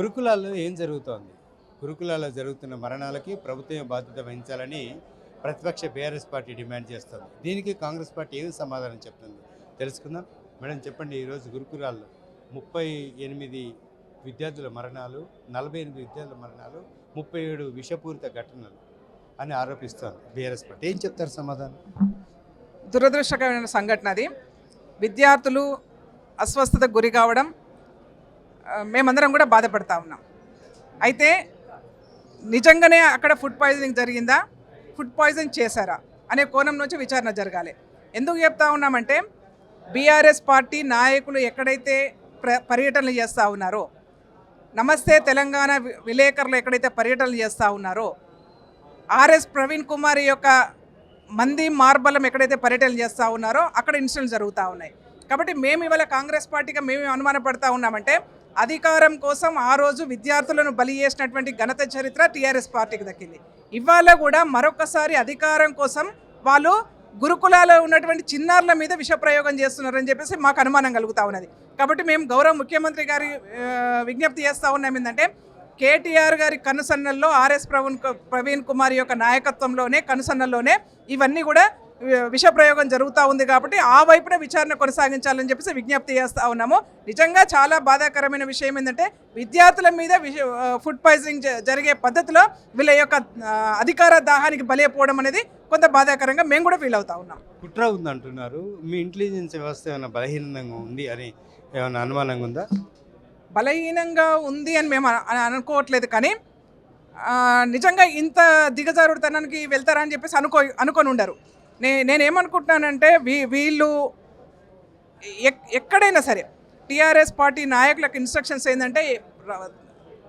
గురుకులాల్లో ఏం జరుగుతోంది? గురుకులాల్లో జరుగుతున్న మరణాలకి ప్రభుత్వం బాధ్యత వహించాలని ప్రతిపక్ష బీఆర్ఎస్ పార్టీ డిమాండ్ చేస్తుంది. దీనికి కాంగ్రెస్ పార్టీ ఏమి సమాధానం చెప్తుంది? తెలుసుకుందాం. మేడం చెప్పండి ఈరోజు గురుకులాల్లో ముప్పై ఎనిమిది విద్యార్థుల మరణాలు నలభై ఎనిమిది విద్యార్థుల మరణాలు ముప్పై ఏడు విషపూరిత ఘటనలు అని ఆరోపిస్తోంది బీఆర్ఎస్ పార్టీ. ఏం చెప్తారు సమాధానం? దురదృష్టకరమైన సంఘటన అది. విద్యార్థులు అస్వస్థతకు గురి కావడం మేమందరం కూడా బాధపడతా ఉన్నాం. అయితే నిజంగానే అక్కడ ఫుడ్ పాయిజనింగ్ జరిగిందా? ఫుడ్ పాయిజన్ చేశారా? అనే కోణం నుంచి విచారణ జరగాలి. ఎందుకు చెప్తా ఉన్నామంటే బీఆర్ఎస్ పార్టీ నాయకులు ఎక్కడైతే ప్ర పర్యటనలు చేస్తూ ఉన్నారో నమస్తే తెలంగాణ విలేకరులు ఎక్కడైతే పర్యటనలు చేస్తూ ఉన్నారో ఆర్ఎస్ ప్రవీణ్ కుమార్ యొక్క మంది మార్బలం ఎక్కడైతే పర్యటనలు చేస్తూ ఉన్నారో అక్కడ ఇన్సిడెంట్స్ జరుగుతూ ఉన్నాయి. కాబట్టి మేము ఇవాళ కాంగ్రెస్ పార్టీగా మేము అనుమానపడతా ఉన్నామంటే అధికారం కోసం ఆ రోజు విద్యార్థులను బలి చేసినటువంటి ఘనత చరిత్ర టీఆర్ఎస్ పార్టీకి దక్కింది. ఇవాళ కూడా మరొకసారి అధికారం కోసం వాళ్ళు గురుకులాలో ఉన్నటువంటి చిన్నారుల మీద విషప్రయోగం చేస్తున్నారని చెప్పేసి మాకు అనుమానం కలుగుతా ఉన్నది. కాబట్టి మేము గౌరవ ముఖ్యమంత్రి గారి విజ్ఞప్తి చేస్తూ ఉన్నాం ఏంటంటే కేటీఆర్ గారి కనుసన్నల్లో ఆర్ఎస్ ప్రవీణ్ ప్రవీణ్ కుమార్ యొక్క నాయకత్వంలోనే కనుసన్నల్లోనే ఇవన్నీ కూడా విషప్రయోగం జరుగుతూ ఉంది కాబట్టి ఆ వైపున విచారణ కొనసాగించాలని చెప్పేసి విజ్ఞప్తి చేస్తూ ఉన్నాము. నిజంగా చాలా బాధాకరమైన విషయం ఏంటంటే విద్యార్థుల మీద ఫుడ్ పాయిజనింగ్ జరిగే పద్ధతిలో వీళ్ళ యొక్క అధికార దాహానికి బలైపోవడం అనేది కొంత బాధాకరంగా మేము కూడా ఫీల్ అవుతా ఉన్నాం. కుట్ర ఉందంటున్నారు. మీ ఇంటెలిజెన్స్ వ్యవస్థ ఏమైనా బలహీనంగా ఉంది అని ఏమైనా అనుమానంగా ఉందా? బలహీనంగా ఉంది అని మేము అన- అన- అనుకోవట్లేదు కానీ నిజంగా ఇంత దిగజారుడుతనానికి వెళ్తారా అని చెప్పేసి అనుకో అనుకొని ఉండరు నే నేనేమనుకుంటున్నానంటే వీ వీళ్ళు ఎక్- ఎక్కడైనా సరే టీఆర్ఎస్ పార్టీ నాయకులకు ఇన్స్ట్రక్షన్స్ ఏంటంటే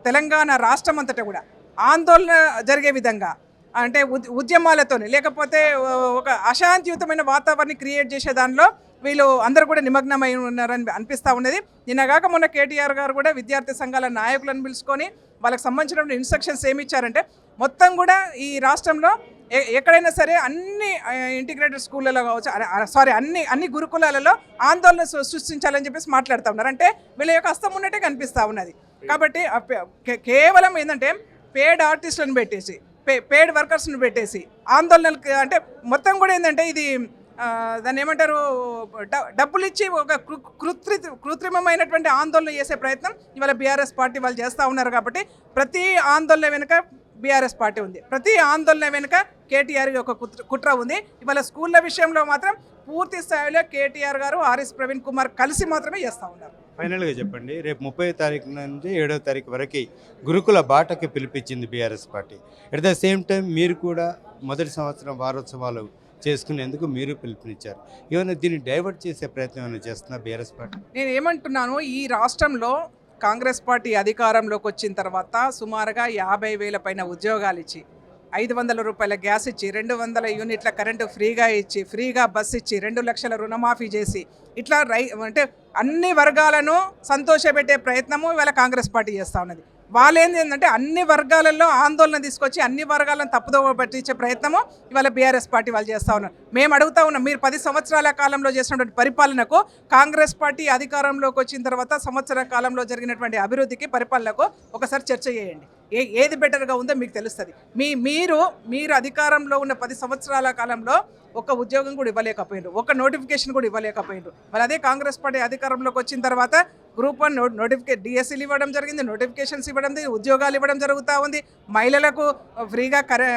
తెలంగాణ రాష్ట్రం అంతటా కూడా ఆందోళన జరిగే విధంగా అంటే ఉద్ ఉద్యమాలతోనే లేకపోతే ఒక అశాంతియుతమైన వాతావరణం క్రియేట్ చేసే దానిలో వీళ్ళు అందరూ కూడా నిమగ్నమై ఉన్నారని అనిపిస్తూ ఉన్నది. నిన్నగాక మొన్న కేటీఆర్ గారు కూడా విద్యార్థి సంఘాల నాయకులను పిలుచుకొని వాళ్ళకి సంబంధించిన ఇన్స్ట్రక్షన్స్ ఏమి ఇచ్చారంటే మొత్తం కూడా ఈ రాష్ట్రంలో ఎక్కడైనా సరే అన్ని ఇంటిగ్రేటెడ్ స్కూళ్ళలో కావచ్చు సారీ అన్ని అన్ని గురుకులాలలో ఆందోళన సృష్టించాలని చెప్పేసి మాట్లాడుతూ ఉన్నారు. అంటే వీళ్ళ యొక్క హస్తం ఉన్నట్టే కనిపిస్తూ ఉన్నది. కాబట్టి కేవలం ఏంటంటే పేడ్ ఆర్టిస్టులను పెట్టేసి పే పేడ్ వర్కర్స్ని పెట్టేసి ఆందోళనలకు అంటే మొత్తం కూడా ఏంటంటే ఇది దాన్ని ఏమంటారు డబ్బులు ఇచ్చి ఒక కృ- కృత్రి కృత్రిమమైనటువంటి ఆందోళన చేసే ప్రయత్నం ఇవాళ బీఆర్ఎస్ పార్టీ వాళ్ళు చేస్తూ ఉన్నారు కాబట్టి ప్రతి ఆందోళన వెనుక బీఆర్ఎస్ పార్టీ ఉంది. ప్రతి ఆందోళన వెనుక కేటీఆర్ యొక్క కుట్ర- కుట్ర ఉంది. ఇవాళ స్కూళ్ళ విషయంలో మాత్రం పూర్తి స్థాయిలో కేటీఆర్ గారు ఆర్ఎస్ ప్రవీణ్ కుమార్ కలిసి మాత్రమే చేస్తూ ఉన్నారు. ఫైనల్గా చెప్పండి రేపు ముప్పై తారీఖు నుంచి ఏడో తారీఖు వరకు గురుకుల బాటకి పిలిపించింది BRS party. At the same time మీరు కూడా మొదటి సంవత్సరం వారోత్సవాలు చేసుకునేందుకు మీరు పిలుపునిచ్చారు. ఏమైనా దీన్ని డైవర్ట్ చేసే ప్రయత్నం ఏమైనా చేస్తున్నా బీఆర్ఎస్ పార్టీ? నేను ఏమంటున్నాను ఈ రాష్ట్రంలో కాంగ్రెస్ పార్టీ అధికారంలోకి వచ్చిన తర్వాత సుమారుగా యాభై వేల పైన ఉద్యోగాలు ఇచ్చి ఐదు వందల రూపాయల గ్యాస్ ఇచ్చి రెండు వందల యూనిట్ల కరెంటు ఫ్రీగా ఇచ్చి ఫ్రీగా బస్ ఇచ్చి రెండు లక్షల రుణమాఫీ చేసి ఇట్లా రై అంటే అన్ని వర్గాలను సంతోషపెట్టే ప్రయత్నము ఇవాళ కాంగ్రెస్ పార్టీ చేస్తూ ఉన్నది. వాళ్ళు ఏంది ఏంటంటే అన్ని వర్గాలలో ఆందోళన తీసుకొచ్చి అన్ని వర్గాలను తప్పుదోవ పట్టించే ప్రయత్నము ఇవాళ బీఆర్ఎస్ పార్టీ వాళ్ళు చేస్తూ ఉన్నారు. మేము అడుగుతా ఉన్నాం మీరు పది సంవత్సరాల కాలంలో చేసినటువంటి పరిపాలనకు కాంగ్రెస్ పార్టీ అధికారంలోకి వచ్చిన తర్వాత సంవత్సర కాలంలో జరిగినటువంటి అభివృద్ధికి పరిపాలనకు ఒకసారి చర్చ చేయండి. ఏ ఏది బెటర్గా ఉందో మీకు తెలుస్తుంది. మీ మీరు మీరు అధికారంలో ఉన్న పది సంవత్సరాల కాలంలో ఒక ఉద్యోగం కూడా ఇవ్వలేకపోయిండ్రు ఒక నోటిఫికేషన్ కూడా ఇవ్వలేకపోయిండ్రు మరి అదే కాంగ్రెస్ పార్టీ అధికారంలోకి వచ్చిన తర్వాత గ్రూప్ వన్ నో నోటిఫికే డిఎస్సీలు ఇవ్వడం జరిగింది నోటిఫికేషన్స్ ఇవ్వడం ఉద్యోగాలు ఇవ్వడం జరుగుతూ ఉంది. మహిళలకు ఫ్రీగా కరె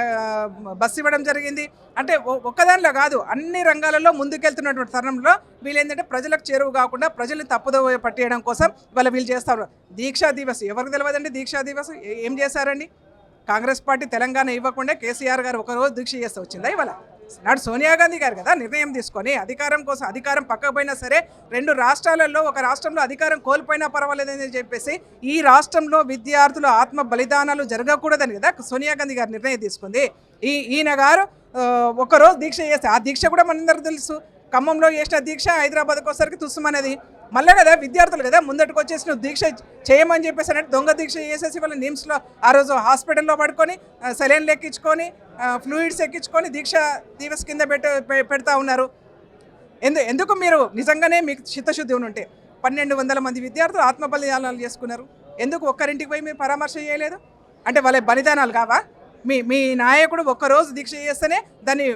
బస్సు ఇవ్వడం జరిగింది. అంటే ఒ- ఒక్కదానిలో కాదు అన్ని రంగాలలో ముందుకెళ్తున్నటువంటి తరుణంలో వీళ్ళు ఏంటంటే ప్రజలకు చేరువు కాకుండా ప్రజల్ని తప్పుదో పట్టేయడం కోసం ఇవాళ వీళ్ళు చేస్తారు దీక్షా దివస్ ఎవరికి తెలియదండి దీక్షా దివస్? ఏం చేశారండి? కాంగ్రెస్ పార్టీ తెలంగాణ ఇవ్వకుండా కేసీఆర్ గారు ఒకరోజు దీక్ష చేస్తే వచ్చిందా ఇవాళ? నాడు సోనియా గాంధీ గారు కదా నిర్ణయం తీసుకొని అధికారం కోసం అధికారం పక్కకపోయినా సరే రెండు రాష్ట్రాలలో ఒక రాష్ట్రంలో అధికారం కోల్పోయినా పర్వాలేదని చెప్పేసి ఈ రాష్ట్రంలో విద్యార్థుల ఆత్మ బలిదానాలు జరగకూడదని కదా సోనియా గాంధీ గారు నిర్ణయం తీసుకుంది. ఈ ఈయన గారు ఒకరోజు దీక్ష చేస్తే ఆ దీక్ష కూడా మనందరికీ తెలుసు. ఖమ్మంలో చేసిన దీక్ష హైదరాబాద్కి వచ్చేసరికి తుస్సుమనేది మళ్ళీ కదా విద్యార్థులు కదా ముందటికి వచ్చేసి నువ్వు దీక్ష చేయమని చెప్పేసి అంటే దొంగ దీక్ష చేసేసి వాళ్ళ నిమ్స్లో ఆ రోజు హాస్పిటల్లో పడుకొని సెలైన్లు ఎక్కించుకొని ఫ్లూయిడ్స్ ఎక్కించుకొని దీక్ష దీవెస్ కింద పెట్ట పె- పెడతా ఉన్నారు. ఎందు ఎందుకు మీరు నిజంగానే మీకు చిత్తశుద్ధి ఉంటే? పన్నెండు వందల మంది విద్యార్థులు ఆత్మ బలిదానాలు చేసుకున్నారు. ఎందుకు ఒక్కరింటికి పోయి మీరు పరామర్శ చేయలేదు? అంటే వాళ్ళ బలిదానాలు కావా? మీ మీ నాయకుడు ఒక్కరోజు దీక్ష చేస్తేనే దాన్ని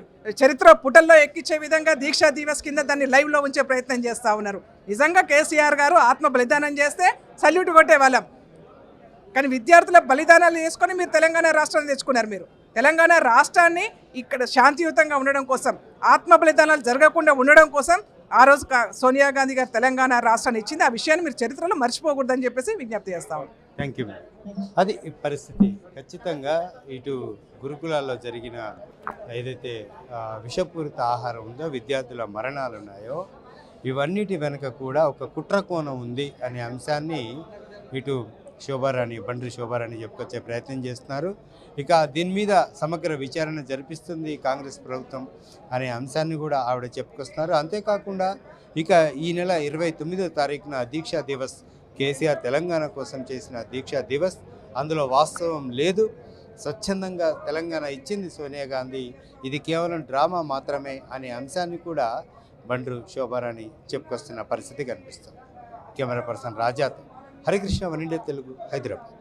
చరిత్ర పుటల్లో ఎక్కించే విధంగా దీక్షా దివస్ కింద దాన్ని లైవ్లో ఉంచే ప్రయత్నం చేస్తూ ఉన్నారు. నిజంగా కేసీఆర్ గారు ఆత్మ బలిదానం చేస్తే సల్యూట్ కొట్టే వాళ్ళం. కానీ విద్యార్థుల బలిదానాలు చేసుకొని మీరు తెలంగాణ రాష్ట్రాన్ని తెచ్చుకున్నారు మీరు. తెలంగాణ రాష్ట్రాన్ని ఇక్కడ శాంతియుతంగా ఉండడం కోసం ఆత్మ బలిదానాలు జరగకుండా ఉండడం కోసం ఆ రోజు కా- సోనియా గాంధీ గారు తెలంగాణ రాష్ట్రాన్ని ఇచ్చింది. ఆ విషయాన్ని మీరు చరిత్రలో మర్చిపోకూడదని చెప్పేసి విజ్ఞప్తి చేస్తాము థ్యాంక్ యూ అది ఈ పరిస్థితి. ఖచ్చితంగా ఇటు గురుకులాల్లో జరిగిన ఏదైతే విషపూరిత ఆహారం ఉందో విద్యార్థుల మరణాలు ఉన్నాయో ఇవన్నిటి వెనుక కూడా ఒక కుట్ర కోణం ఉంది అనే అంశాన్ని ఇటు శోభారాణి బండ్రి శోభారాణి చెప్పుకొచ్చే ప్రయత్నం చేస్తున్నారు. ఇక దీని మీద సమగ్ర విచారణ జరిపిస్తుంది కాంగ్రెస్ ప్రభుత్వం అనే అంశాన్ని కూడా ఆవిడ చెప్పుకొస్తున్నారు. అంతేకాకుండా ఇక ఈ నెల ఇరవై తొమ్మిదో తారీఖున దీక్షా దివస్ కేసీఆర్ తెలంగాణ కోసం చేసిన దీక్షా దివస్ అందులో వాస్తవం లేదు. స్వచ్ఛందంగా తెలంగాణ ఇచ్చింది సోనియా గాంధీ. ఇది కేవలం డ్రామా మాత్రమే అనే అంశాన్ని కూడా బండ్రు శోభారాణి చెప్పుకొస్తున్న పరిస్థితి కనిపిస్తుంది. కెమెరా పర్సన్ రాజాతో హరికృష్ణ వన్ ఇండియా తెలుగు హైదరాబాద్.